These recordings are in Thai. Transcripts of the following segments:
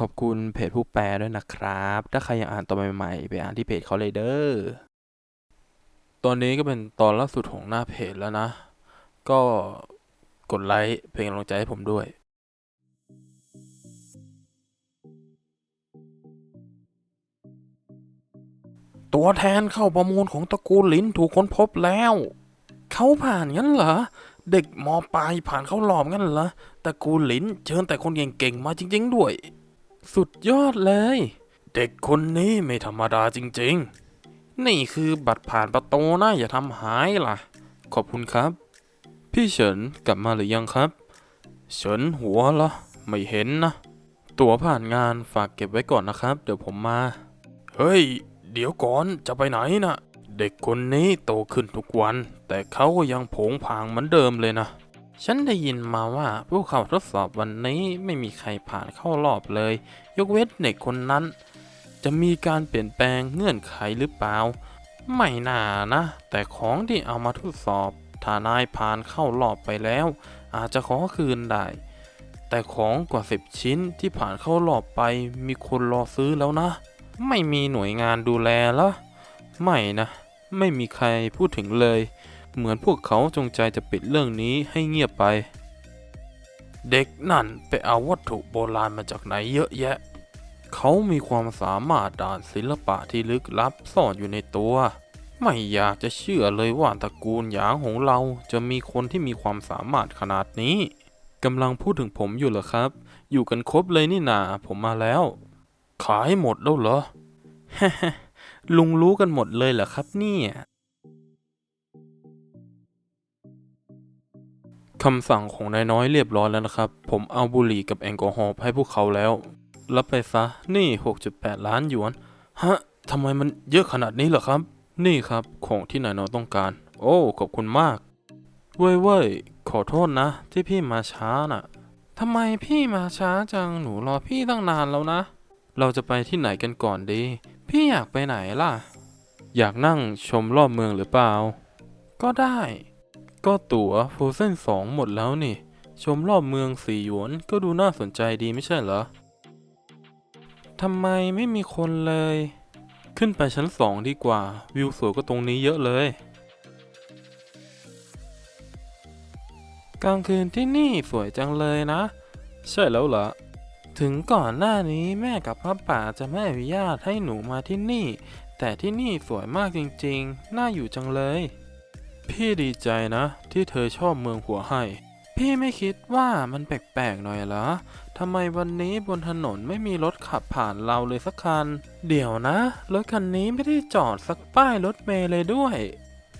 ขอบคุณเพจผู้แปลด้วยนะครับ ถ้าใครอยากอ่านตอนใหม่ๆ ไปอ่านที่เพจเขาเลยเด้อ ตอนนี้ก็เป็นตอนล่าสุดของหน้าเพจแล้วนะ ก็กดไลค์เป็นกำลังใจให้ผมด้วยตัวแทนเข้าประมูลของตระกูลลินถูกค้นพบแล้ว เขาผ่านงั้นเหรอ เด็กมอปลายผ่านเข้ารอบงั้นเหรอ ตระกูลลินเชิญแต่คนเก่งๆมาจริง ๆ ด้วย สุดยอดเลย เด็กคนนี้ไม่ธรรมดาจริงๆ นี่คือบัตรผ่านประตูนะอย่าทำหายล่ะ ขอบคุณครับ พี่เฉินกลับมาหรือยังครับ เฉินหัวเหรอไม่เห็นนะ ตั๋วผ่านงานฝากเก็บไว้ก่อนนะครับ เดี๋ยวผมมา เฮ้ย เดี๋ยวก่อนจะไปไหนนะเด็กคนนี้โตขึ้นทุกวัน แต่เขาก็ยังผงผางเหมือนเดิมเลยนะ ฉันได้ยินมาว่าผู้เข้าทดสอบวันนี้ไม่มีใครผ่านเข้ารอบเลย ยกเว้นเด็กคนนั้น จะมีการเปลี่ยนแปลงเงื่อนไขหรือเปล่า ไม่น่านะ แต่ของที่เอามาทดสอบถ้านายผ่านเข้ารอบไปแล้ว อาจจะขอคืนได้ แต่ของกว่าสิบชิ้นที่ผ่านเข้ารอบไปมีคนรอซื้อแล้วนะ ไม่มีหน่วยงานดูแลละไม่นะ ไม่มีใครพูดถึงเลย เหมือนพวกเขาจงใจจะปิดเรื่องนี้ให้เงียบไป เด็กนั่นไปเอาวัตถุโบราณมาจากไหนเยอะแยะ เขามีความสามารถด้านศิลปะที่ลึกลับซ่อนอยู่ในตัว ไม่อยากจะเชื่อเลยว่าตระกูลหยางของเราจะมีคนที่มีความสามารถขนาดนี้กำลังพูดถึงผมอยู่เหรอครับ อยู่กันครบเลยนี่นาผมมาแล้ว ขายหมดแล้วเหรอ ลุงรู้กันหมดเลยเหรอครับเนี่ย คำสั่งของนายน้อยเรียบร้อยแล้วนะครับ ผมเอาบุหรี่กับแอลกอฮอล์ให้พวกเขาแล้ว รับไปซะ นี่ 6.8 ล้านหยวน ฮะทำไมมันเยอะขนาดนี้เหรอครับ นี่ครับ ของที่นายน้อยต้องการ โอ้ ขอบคุณมาก เว้ยเว้ยขอโทษนะ ที่พี่มาช้าน่ะทำไมพี่มาช้าจัง หนูรอพี่ตั้งนานแล้วนะ เราจะไปที่ไหนกันก่อนดี พี่อยากไปไหนล่ะ อยากนั่งชมรอบเมืองหรือเปล่า ก็ได้ ก็ตั๋วโฟเซนสองหมดแล้วนี่ ชมรอบเมืองสีหยวนก็ดูน่าสนใจดีไม่ใช่เหรอทำไมไม่มีคนเลย ขึ้นไปชั้นสองดีกว่า วิวสวยก็ตรงนี้เยอะเลย กลางคืนที่นี่สวยจังเลยนะ ใช่แล้วเหรอถึงก่อนหน้านี้แม่กับพ่อป่าจะไม่อนุญาตให้หนูมาที่นี่ แต่ที่นี่สวยมากจริงๆ น่าอยู่จังเลย พี่ดีใจนะ ที่เธอชอบเมืองหัวไห่พี่ไม่คิดว่ามันแปลกๆหน่อยเหรอทำไมวันนี้บนถนนไม่มีรถขับผ่านเราเลยสักคัน เดี๋ยวนะ รถคันนี้ไม่ได้จอดสักป้ายรถเมล์เลยด้วย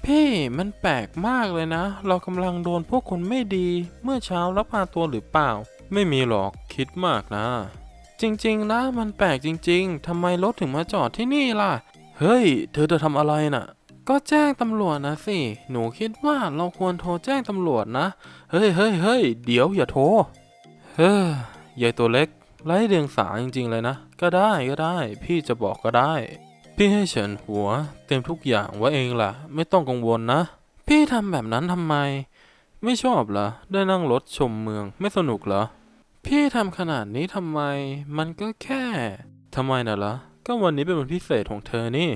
พี่มันแปลกมากเลยนะ เรากำลังโดนพวกคนไม่ดี เมื่อเช้ารับพาตัวหรือเปล่า ไม่มีหรอกคิดมากนะ จริงๆนะมันแปลกจริง ๆทำไมรถถึงมาจอดที่นี่ล่ะ เฮ้ย เธอจะทำอะไรน่ะ ก็แจ้งตำรวจนะสิ หนูคิดว่าเราควรโทรแจ้งตำรวจนะ เฮ้ยเฮ้ยเฮ้ยเดี๋ยวอย่าโทร เฮ้ยยายตัวเล็กไร้เดียงสาจริงๆเลยนะ ก็ได้ก็ได้ พี่จะบอกก็ได้ พี่ให้เฉินหัว เต็มทุกอย่างไว้เองล่ะ ไม่ต้องกังวลนะ พี่ทำแบบนั้นทำไม ไม่ชอบเหรอ ได้นั่งรถชมเมืองไม่สนุกเหรอ พี่ทำขนาดนี้ทำไม มันก็แค่ทำไมน่ะล่ะก็วันนี้เป็นวันพิเศษของเธอนี่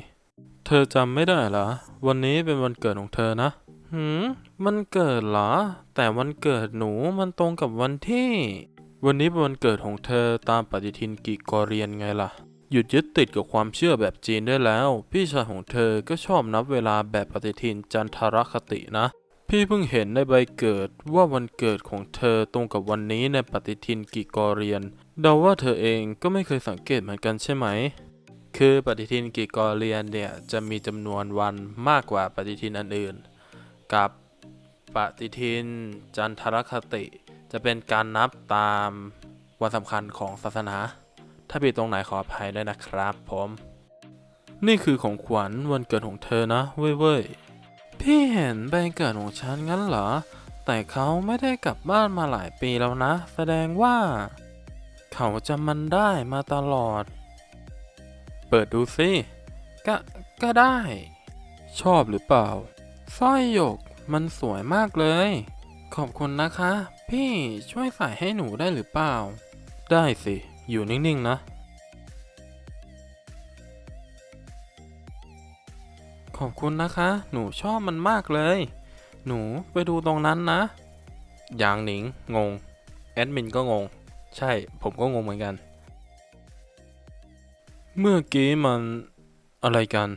เธอจำไม่ได้เหรอ วันนี้เป็นวันเกิดของเธอนะ หืม มันเกิดเหรอ แต่วันเกิดหนูมันตรงกับวันที่ วันนี้เป็นวันเกิดของเธอตามปฏิทินกิกอเรียนไงล่ะ หยุดยึดติดกับความเชื่อแบบจีนได้แล้ว พี่ชายของเธอก็ชอบนับเวลาแบบปฏิทินจันทรคตินะ พี่เพิ่งเห็นในใบเกิดว่าวันเกิดของเธอตรงกับวันนี้ในปฏิทินกิกอเรียน เดาว่าเธอเองก็ไม่เคยสังเกตเหมือนกันใช่ไหม คือปฏิทินกิกอเรียนเนี่ยจะมีจำนวนวันมากกว่าปฏิทินอันอื่น กับปฏิทินจันทรคติ จะเป็นการนับตามวันสำคัญของศาสนา ถ้าผิดตรงไหนขออภัยด้วยนะครับผม นี่คือของขวัญวันเกิดของเธอนะเว้ยเว้ยพี่เห็นใบเกิดของฉันงั้นเหรอ แต่เขาไม่ได้กลับบ้านมาหลายปีแล้วนะ แสดงว่า เขาจำมันได้มาตลอด ปิดดูสิก็ก็ได้ ชอบหรือเปล่าสร้อยหยกมันสวยมากเลย ขอบคุณนะคะ พี่ช่วยใส่ให้หนูได้หรือเปล่า ได้สิ อยู่นิ่งๆนะ ขอบคุณนะคะ หนูชอบมันมากเลย หนูไปดูตรงนั้นนะ อย่างหนิงงง แอดมินก็งง ใช่ผมก็งงเหมือนกัน เมื่อกี้มันอะไรกัน